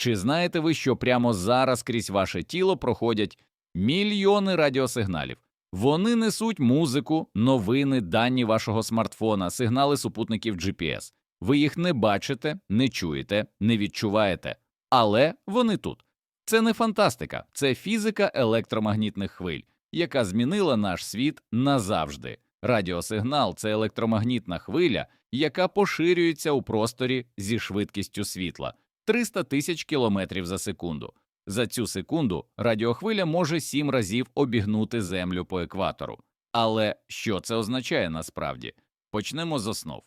Чи знаєте ви, що прямо зараз крізь ваше тіло проходять мільйони радіосигналів? Вони несуть музику, новини, дані вашого смартфона, сигнали супутників GPS. Ви їх не бачите, не чуєте, не відчуваєте, але вони тут. Це не фантастика, це фізика електромагнітних хвиль, яка змінила наш світ назавжди. Радіосигнал це електромагнітна хвиля, яка поширюється у просторі зі швидкістю світла 300 тисяч кілометрів за секунду. За цю секунду радіохвиля може сім разів обігнути Землю по екватору. Але що це означає насправді? Почнемо з основ.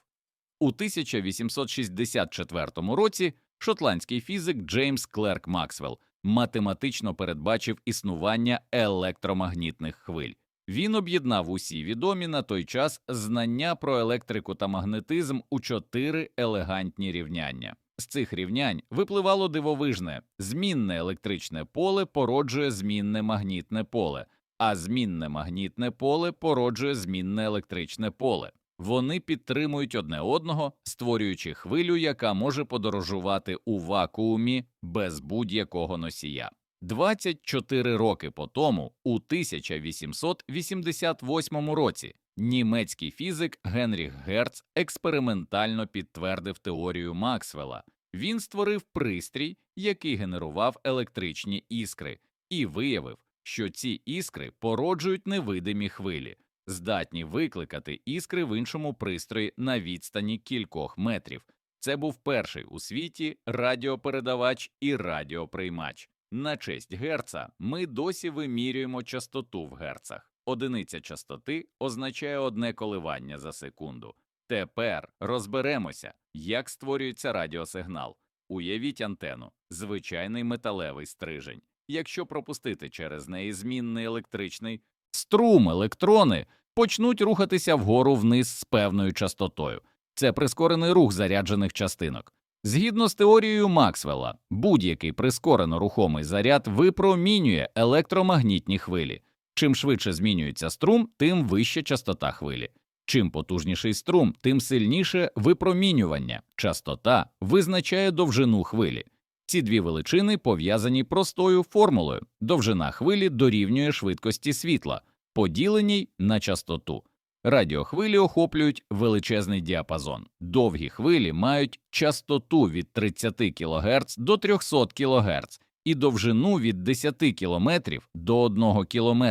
У 1864 році шотландський фізик Джеймс Клерк Максвелл математично передбачив існування електромагнітних хвиль. Він об'єднав усі відомі на той час знання про електрику та магнетизм у чотири елегантні рівняння. З цих рівнянь випливало дивовижне змінне електричне поле породжує змінне магнітне поле, а змінне магнітне поле породжує змінне електричне поле. Вони підтримують одне одного, створюючи хвилю, яка може подорожувати у вакуумі без будь-якого носія. 24 роки по тому, у 1888 році, німецький фізик Генріх Герц експериментально підтвердив теорію Максвелла. Він створив пристрій, який генерував електричні іскри, і виявив, що ці іскри породжують невидимі хвилі, здатні викликати іскри в іншому пристрої на відстані кількох метрів. Це був перший у світі радіопередавач і радіоприймач. На честь герца ми досі вимірюємо частоту в герцах. Одиниця частоти означає одне коливання за секунду. Тепер розберемося, як створюється радіосигнал. Уявіть антенну, звичайний металевий стрижень. Якщо пропустити через неї змінний електричний струм, електрони почнуть рухатися вгору вниз з певною частотою. Це прискорений рух заряджених частинок. Згідно з теорією Максвелла, будь-який прискорено рухомий заряд випромінює електромагнітні хвилі. Чим швидше змінюється струм, тим вища частота хвилі. Чим потужніший струм, тим сильніше випромінювання. Частота визначає довжину хвилі. Ці дві величини пов'язані простою формулою: довжина хвилі дорівнює швидкості світла, поділеній на частоту. Радіохвилі охоплюють величезний діапазон. Довгі хвилі мають частоту від 30 кГц до 300 кГц і довжину від 10 км до 1 км,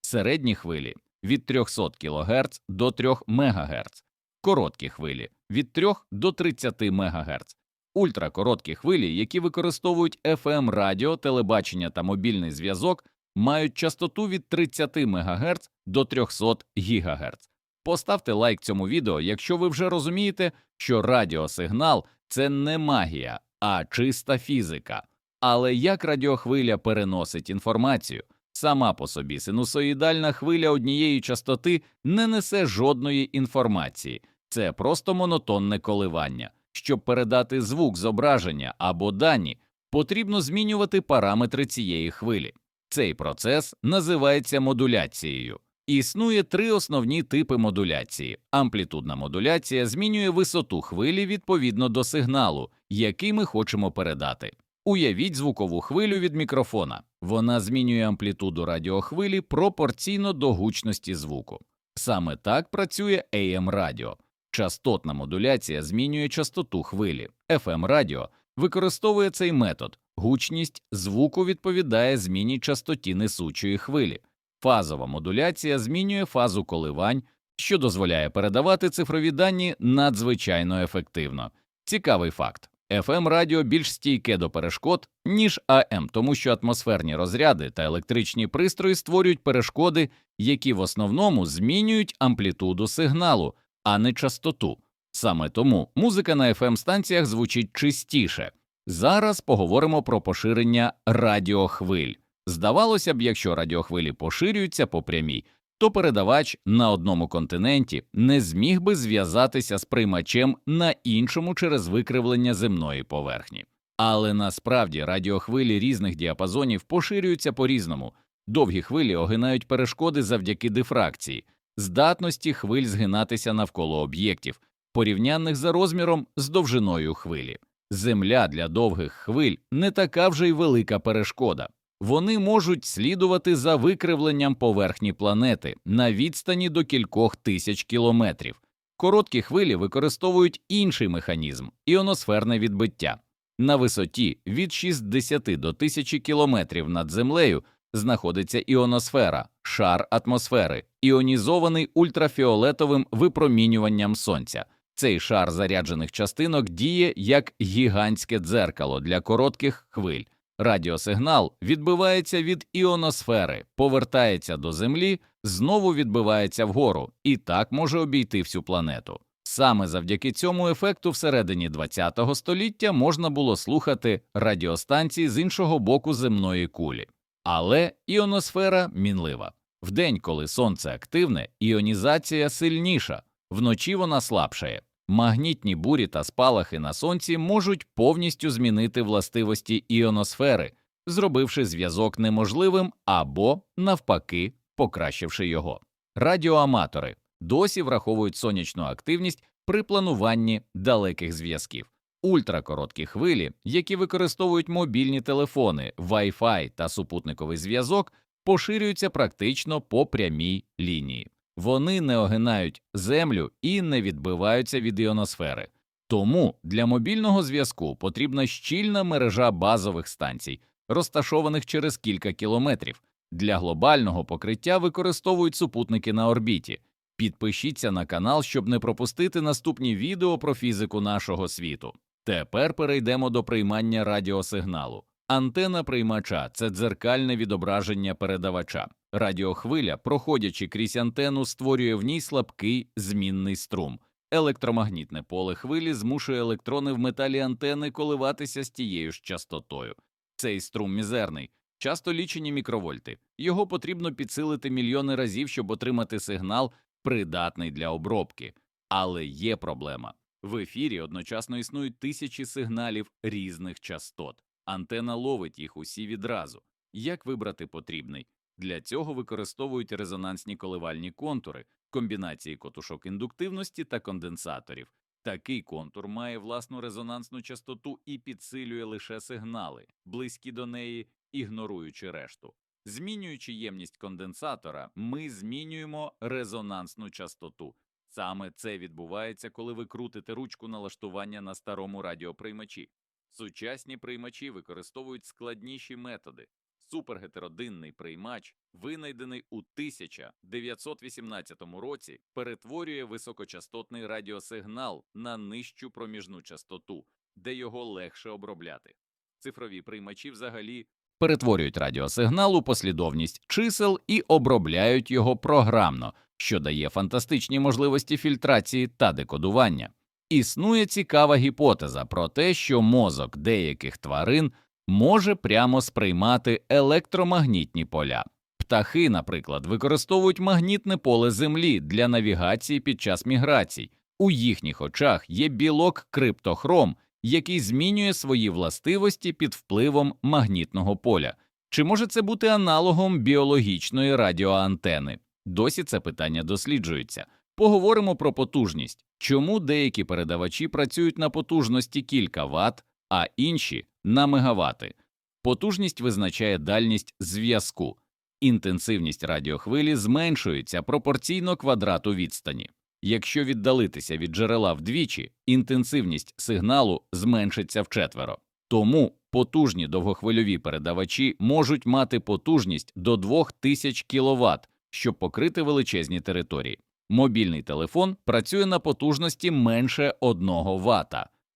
середні хвилі від 300 кГц до 3 МГц, короткі хвилі від 3 до 30 МГц. Ультракороткі хвилі, які використовують FM радіо, телебачення та мобільний зв'язок, мають частоту від 30 МГц до 300 ГГц. Поставте лайк цьому відео, якщо ви вже розумієте, що радіосигнал це не магія, а чиста фізика. Але як радіохвиля переносить інформацію? Сама по собі синусоїдальна хвиля однієї частоти не несе жодної інформації, це просто монотонне коливання. Щоб передати звук зображення або дані, потрібно змінювати параметри цієї хвилі. Цей процес називається модуляцією. Існує три основні типи модуляції. Амплітудна модуляція змінює висоту хвилі відповідно до сигналу, який ми хочемо передати. Уявіть звукову хвилю від мікрофона. Вона змінює амплітуду радіохвилі пропорційно до гучності звуку. Саме так працює AM радіо. Частотна модуляція змінює частоту хвилі. FM радіо використовує цей метод. Гучність звуку відповідає зміні частоті несучої хвилі. Фазова модуляція змінює фазу коливань, що дозволяє передавати цифрові дані надзвичайно ефективно. Цікавий факт. FM радіо більш стійке до перешкод, ніж AM, тому що атмосферні розряди та електричні пристрої створюють перешкоди, які в основному змінюють амплітуду сигналу, а не частоту. Саме тому музика на FM станціях звучить чистіше. Зараз поговоримо про поширення радіохвиль. Здавалося б, якщо радіохвилі поширюються по прямій, то передавач на одному континенті не зміг би зв'язатися з приймачем на іншому через викривлення земної поверхні. Але насправді радіохвилі різних діапазонів поширюються по різному. Довгі хвилі огинають перешкоди завдяки дифракції, здатності хвиль згинатися навколо об'єктів, порівнянних за розміром з довжиною хвилі. Земля для довгих хвиль не така вже й велика перешкода. Вони можуть слідувати за викривленням поверхні планети на відстані до кількох тисяч кілометрів. Короткі хвилі використовують інший механізм іоносферне відбиття. На висоті від 60 до 1000 кілометрів над землею знаходиться іоносфера, шар атмосфери, іонізований ультрафіолетовим випромінюванням сонця. Цей шар заряджених частинок діє як гігантське дзеркало для коротких хвиль. Радіосигнал відбивається від іоносфери, повертається до Землі, знову відбивається вгору і так може обійти всю планету. Саме завдяки цьому ефекту всередині ХХ століття можна було слухати радіостанції з іншого боку земної кулі. Але іоносфера мінлива. Вдень, коли сонце активне, іонізація сильніша, вночі вона слабшає. Магнітні бурі та спалахи на сонці можуть повністю змінити властивості іоносфери, зробивши зв'язок неможливим або, навпаки, покращивши його. Радіоаматори досі враховують сонячну активність при плануванні далеких зв'язків. Ультракороткі хвилі, які використовують мобільні телефони, Wi-Fi та супутниковий зв'язок, поширюються практично по прямій лінії. Вони не огинають землю і не відбиваються від іоносфери. Тому для мобільного зв'язку потрібна щільна мережа базових станцій, розташованих через кілька кілометрів. Для глобального покриття використовують супутники на орбіті. Підпишіться на канал, щоб не пропустити наступні відео про фізику нашого світу. Тепер перейдемо до приймання радіосигналу. Антена приймача це дзеркальне відображення передавача. Радіохвиля, проходячи крізь антенну, створює в ній слабкий змінний струм. Електромагнітне поле хвилі змушує електрони в металі антени коливатися з тією ж частотою. Цей струм мізерний, часто лічені мікровольти. Його потрібно підсилити мільйони разів, щоб отримати сигнал, придатний для обробки. Але є проблема. В ефірі одночасно існують тисячі сигналів різних частот. Антена ловить їх усі відразу. Як вибрати потрібний? Для цього використовують резонансні коливальні контури, комбінації котушок індуктивності та конденсаторів. Такий контур має власну резонансну частоту і підсилює лише сигнали, близькі до неї, ігноруючи решту. Змінюючи ємність конденсатора, ми змінюємо резонансну частоту. Саме це відбувається, коли ви крутите ручку налаштування на старому радіоприймачі. Сучасні приймачі використовують складніші методи. Супергетеродинний приймач, винайдений у 1918 році, перетворює високочастотний радіосигнал на нижчу проміжну частоту, де його легше обробляти. Цифрові приймачі взагалі перетворюють радіосигнал у послідовність чисел і обробляють його програмно, що дає фантастичні можливості фільтрації та декодування. Існує цікава гіпотеза про те, що мозок деяких тварин може прямо сприймати електромагнітні поля. Птахи, наприклад, використовують магнітне поле Землі для навігації під час міграцій. У їхніх очах є білок криптохром, який змінює свої властивості під впливом магнітного поля. Чи може це бути аналогом біологічної радіоантени? Досі це питання досліджується. Поговоримо про потужність, чому деякі передавачі працюють на потужності кілька ватт, а інші на мегавати. Потужність визначає дальність зв'язку, інтенсивність радіохвилі зменшується пропорційно квадрату відстані. Якщо віддалитися від джерела вдвічі, інтенсивність сигналу зменшиться вчетверо. Тому потужні довгохвильові передавачі можуть мати потужність до 2000 кВт, щоб покрити величезні території. Мобільний телефон працює на потужності менше 1 Вт,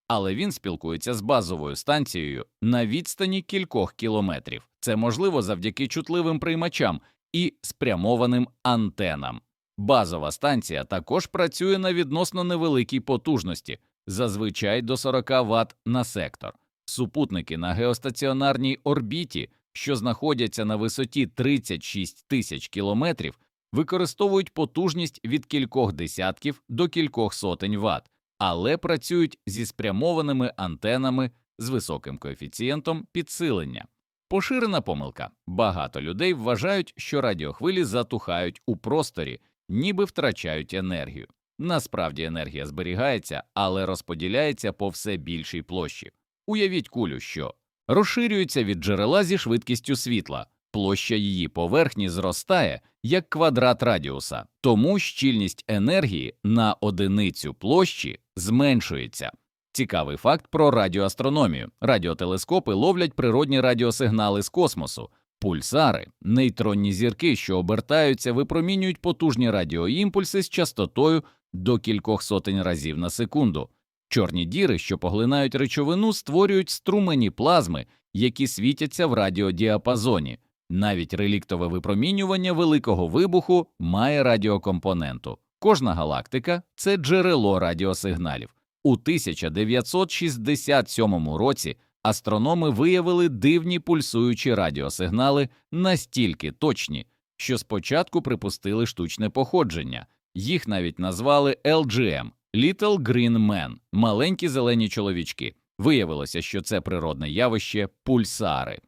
але він спілкується з базовою станцією на відстані кількох кілометрів. Це можливо завдяки чутливим приймачам і спрямованим антенам. Базова станція також працює на відносно невеликій потужності, зазвичай до 40 Вт на сектор. Супутники на геостаціонарній орбіті, що знаходяться на висоті 36 тисяч кілометрів, використовують потужність від кількох десятків до кількох сотень Вт, але працюють зі спрямованими антенами з високим коефіцієнтом підсилення. Поширена помилка. Багато людей вважають, що радіохвилі затухають у просторі, ніби втрачають енергію. Насправді енергія зберігається, але розподіляється по все більшій площі. Уявіть кулю, що розширюється від джерела зі швидкістю світла, площа її поверхні зростає як квадрат радіуса, тому щільність енергії на одиницю площі зменшується. Цікавий факт про радіоастрономію. Радіотелескопи ловлять природні радіосигнали з космосу. Пульсари, нейтронні зірки, що обертаються, випромінюють потужні радіоімпульси з частотою до кількох сотень разів на секунду. Чорні діри, що поглинають речовину, створюють струмені плазми, які світяться в радіодіапазоні. Навіть реліктове випромінювання великого вибуху має радіокомпоненту. Кожна галактика це джерело радіосигналів. У 1967 році астрономи виявили дивні пульсуючі радіосигнали настільки точні, що спочатку припустили штучне походження. Їх навіть назвали LGM – Little Green Men – маленькі зелені чоловічки. Виявилося, що це природне явище пульсари.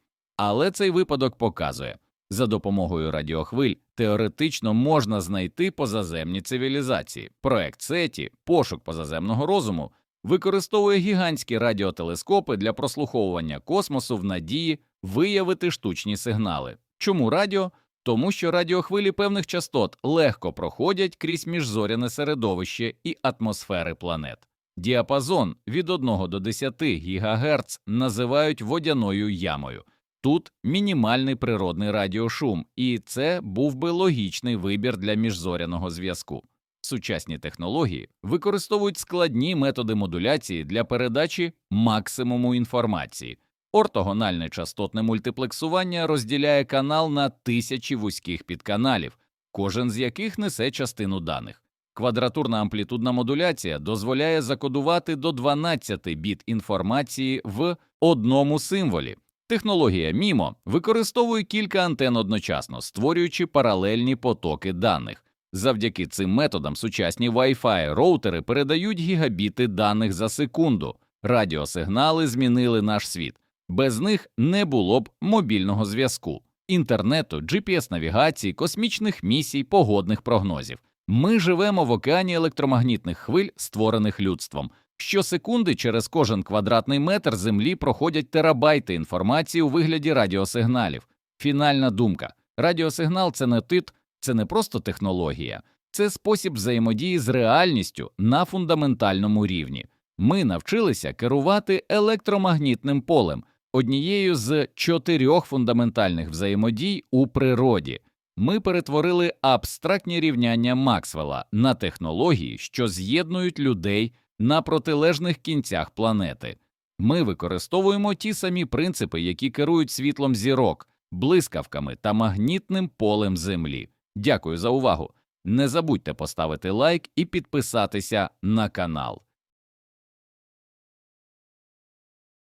Але цей випадок показує, за допомогою радіохвиль теоретично можна знайти позаземні цивілізації. Проект SETI, пошук позаземного розуму, використовує гігантські радіотелескопи для прослуховування космосу в надії виявити штучні сигнали. Чому радіо? Тому що радіохвилі певних частот легко проходять крізь міжзоряне середовище і атмосфери планет. Діапазон від 1 до 10 ГГц називають водяною ямою. Тут мінімальний природний радіошум, і це був би логічний вибір для міжзоряного зв'язку. Сучасні технології використовують складні методи модуляції для передачі максимуму інформації. Ортогональне частотне мультиплексування розділяє канал на тисячі вузьких підканалів, кожен з яких несе частину даних. Квадратурна амплітудна модуляція дозволяє закодувати до 12 біт інформації в одному символі. Технологія MIMO використовує кілька антен одночасно, створюючи паралельні потоки даних. Завдяки цим методам сучасні Wi-Fi роутери передають гігабіти даних за секунду. Радіосигнали змінили наш світ. Без них не було б мобільного зв'язку, інтернету, GPS-навігації, космічних місій, погодних прогнозів. Ми живемо в океані електромагнітних хвиль, створених людством. Щосекунди через кожен квадратний метр землі проходять терабайти інформації у вигляді радіосигналів. Фінальна думка: радіосигнал це не тит, це не просто технологія, це спосіб взаємодії з реальністю на фундаментальному рівні. Ми навчилися керувати електромагнітним полем, однією з чотирьох фундаментальних взаємодій у природі. Ми перетворили абстрактні рівняння Максвелла на технології, що з'єднують людей на протилежних кінцях планети. Ми використовуємо ті самі принципи, які керують світлом зірок, блискавками та магнітним полем Землі. Дякую за увагу. Не забудьте поставити лайк і підписатися на канал.